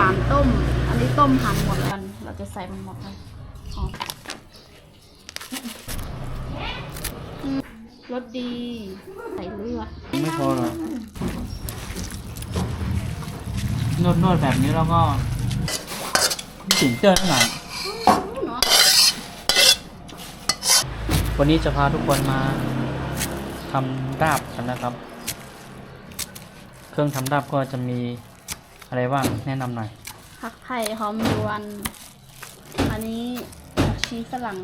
วานต้ม อันนี้ต้มหั่นหมดแล้วกัน เราจะใส่มันหมดเลยรสดี ใส่เลือดไม่พอหรอนวดนวดแบบนี้แล้วก็ตื่นเต้นหน่อยเนาะวันนี้จะพาทุกคนมาทำดาบกันนะครับ เครื่องทำดาบก็จะมี อะไรบ้างแนะนำหน่อย ผักไผ่หอมยวน อันนี้ผักชีฝรั่ง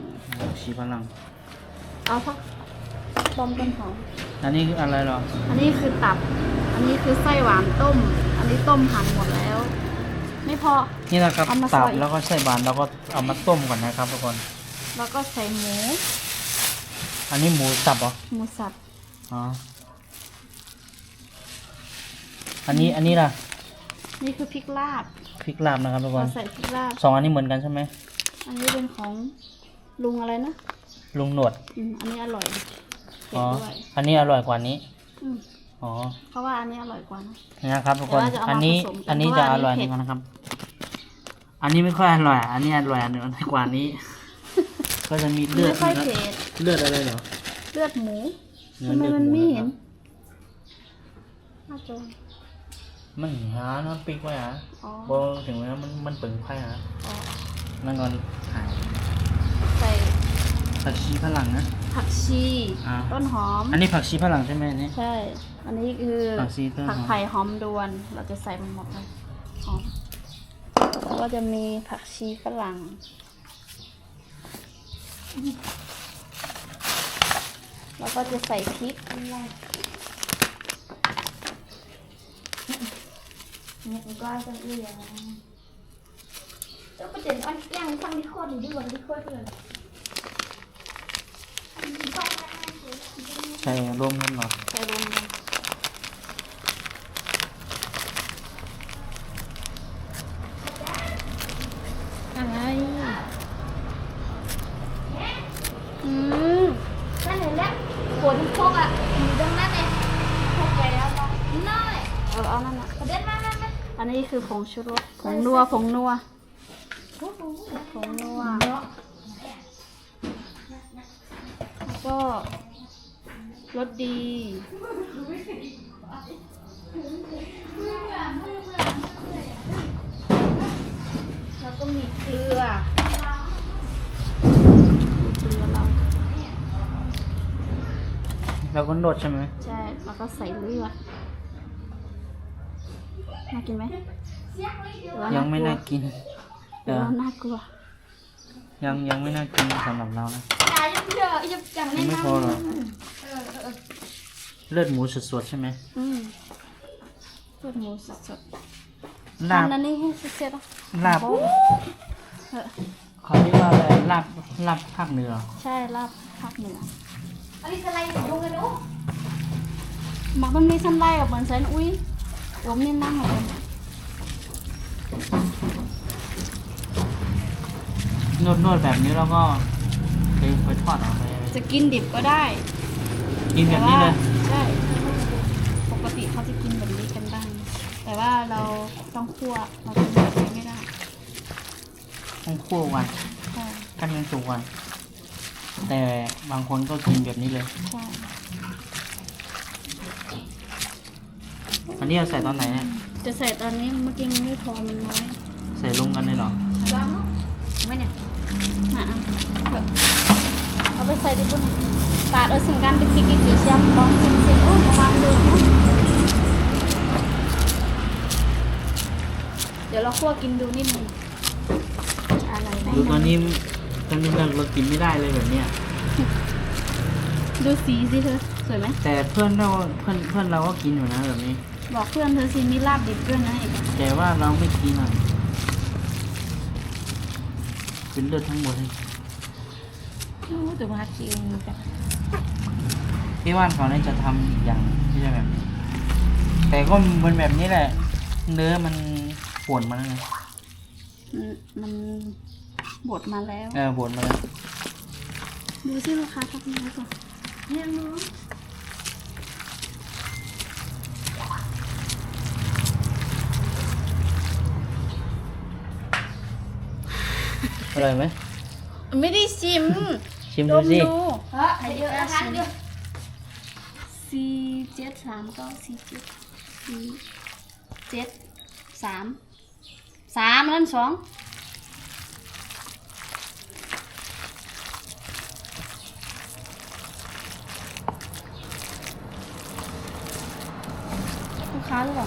ชีพลัง เอาผักต้มต้นหอม อันนี้คืออะไรหรอ อันนี้คือตับ อันนี้คือไส้หวานต้ม อันนี้ต้มหั่นหมดแล้ว ไม่พอ นี่นะครับเอามาตับซอย แล้วก็ไส้บานแล้วก็เอามาต้มก่อนนะครับทุกคน แล้วก็ใส่หมู อันนี้หมูสับเหรอ หมูสับ อ๋อ อันนี้อันนี้ล่ะ นี่คือพริกลาบพริกลาบนะครับทุกคเรานใส่พริกลาบ สองอันนี้เหมือนกันใช่ไหมอันนี้เป็นของลุงอะไรนะลุงหนวดอืมอันนี้อร่อยเผ็อ๋ดอด้วยอันนี้อร่อยกว่านี้อืมอ๋อเพราะว่าอันนี้อร่อยกว่านะนี่นะครับทุกคนแต่ว่าจะเอามาอันนี้ผสมกันอันนี้เพจะราะว่าออันนี้ร่อยเผ็นี่ดนะครับ อันนี้ไม่ค่อยอร่อยอันนี้อร่อยอันนึงกว่านี้ ก็จะมีเลือดไม่ค่อยนะเผ็ดเลือดอะไรเหรอเลือดหมูเนื้อทำไมเลือดมันหมูไม่นะเห็คนรับหน้าจอ มันหาน้ำปิกไว้ฮะอ๋อบอถึงเวลามันมันปึงไพ่ฮะอ๋อนั่นก่อนหายใส่ผักชีฝรั่งนะ ผักชี อ่า ต้นหอม อันนี้ผักชีฝรั่งใช่ไหมอันนี้ใช่ อันนี้คือผักชีต้นหอม ผักไผ่หอมดวน เราจะใส่มันหมดเลยหอมแล้วก็จะมีผักชีฝรั่ง แล้วก็จะใส่พริก เนี่ยก็จะเรียนเจ้าประเด็นอันย่าง ฟังที่โคตรดีกว่าที่โคตรเลยใช่ร่วมกันเหรอใส่รวมกันอะไรอืมนั่นเห็นแล้วผลพกอะ อันนี้คือผงชูรสผงนัวผงนัวโอ้โหผงนัวแล้วก็รสดี แล้วก็มีเกลือเกลือเราแล้วก็นวดใช่ไหมใช่ แล้วก็ใส่เลือด น่ากินไหมหรือว่ายังไม่น่ากินหเอรืออว่าน่ากลัว ยังยังไม่น่ากินสำหรับเรานะอย่าอย่าเชื่ออย่าจังยัแน่งนไม่อนพอหรอเออเออเลือดหมูสดๆใช่ไหมอืมเลือดหมูสดลาๆบอันนี้ให้เสร็จๆอะลาบโอ้เออเขาเรียกว่าอะไรลาบลาบภาคเหนือใช่ลาบภาคเหนืออันนี้อะไรลงกันดู หมักมันมีชั้นไล่กับเหมือนเซนอุ้ย ผมนี่นั่งเหรอนวดนวดแบบนี้แล้วก็ไปไปทอดเอาไปอะไรจะกินดิบก็ได้กินแบบนี้เลยใช่ปกติเขาจะกินแบบนี้กันบ้าง แต่ว่าเราต้องคั่วเรากินแบบนี้ไม่ได้ต้องคั่ววันใช่กันยังสุกวันแต่บางคนก็กินแบบนี้เลยใช่ อันนี้เราใส่ตอนไหนเนี่ยจะใส่ตอนนี้เมื่อกี้มันไม่พอมันน้อยใส่ลงกันเลยเหรอลองไม่เนี่ยอะอะเอาไปใส่ดิบุญปาดเอาสิ่งการเป็นติ๊กกิ๊กสีเชียมลองชิมสิโอ้มาวางดูนะเดี๋ยวเราคั่วกินดูนิดนึงอะไรไหมดูตอนนี้ตอนนี้เราเรากินไม่ได้เลยแบบเนี้ยดูสีสิเธอสวยไหมแต่เพื่อนเราเพื่อนเพื่อนเราก็กินอยู่นะแบบนี้ บอกเพื่อนเธอสิมีลาบดิบด้วยนะอีกแต่ว่าเราไม่กินอะเป็นเลือดทั้งหมดเลยโอ้แต่ว่าคิวมีแต่พี่ว่านเขาเนี่ยจะทำอีกอย่างที่จะแบบนี้แต่ก็มันแบบนี้แหละ เนื้อมันปวดมาแล้วไงมันมันบดมาแล้ว เออปวดมาแล้ว ดูสิลูกค้าทักมาก่อนเนี่ยน้อ อร่อยไหมไม่ได้ชิมชิมดดูมสิดูเฮ้ยให้เยอะนะทันเยอะสี่เจ็ดสามเก้าสี่เจ็ดสี่เจ็ดสามสามแล้วสองลูกค้าหรือเปล่า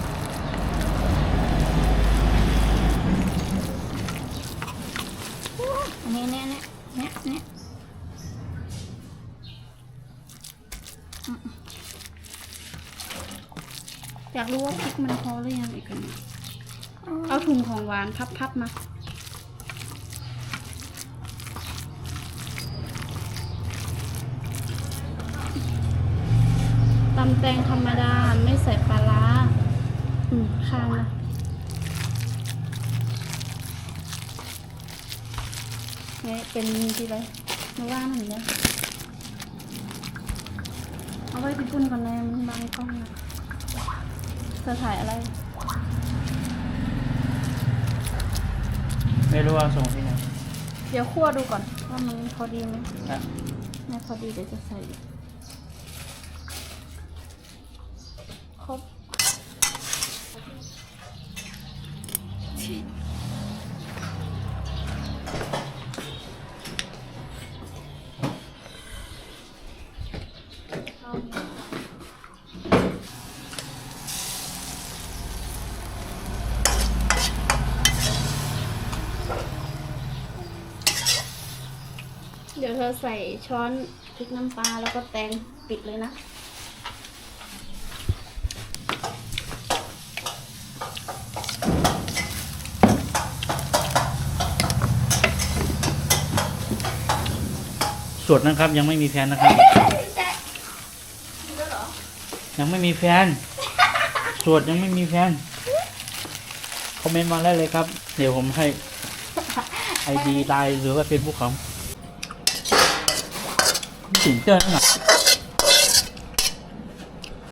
อันนี้เนี่ย เนี่ยเนี่ยเนี่ยอืมอยากรู้ว่าพริกมันพอหรือยังอีกอันนี้เอาถุงของหวานพับๆมาตำแตงธรรมดาไม่ใส่ปลาร้าอืมข้างนะ นี่ยเป็นที่ไรมาว่ามันเนี่ยเอาไว้ที่ปุ่นก่อนนะมันบางกล้องนะเธอถ่ายอะไร ไม่รู้ว่าส่งที่ไหนเดี๋ยวคั่วดูก่อนว่ามันพอดีไหมอะไม่พอดีเดี๋ยวจะใส่อีกครบ เดี๋ยวเธอใส่ช้อนพริกน้ำปลาแล้วก็แตงปิดเลยนะ สดนะครับยังไม่มีแฟนนะครับ ยังไม่มีแฟนสวดยังไม่มีแฟนคอมเมนต์มาได้เลยครับ เดี๋ยวผมให้ไอดีไลน์หรือว่าเฟซบุ๊กของ 你紧张啊。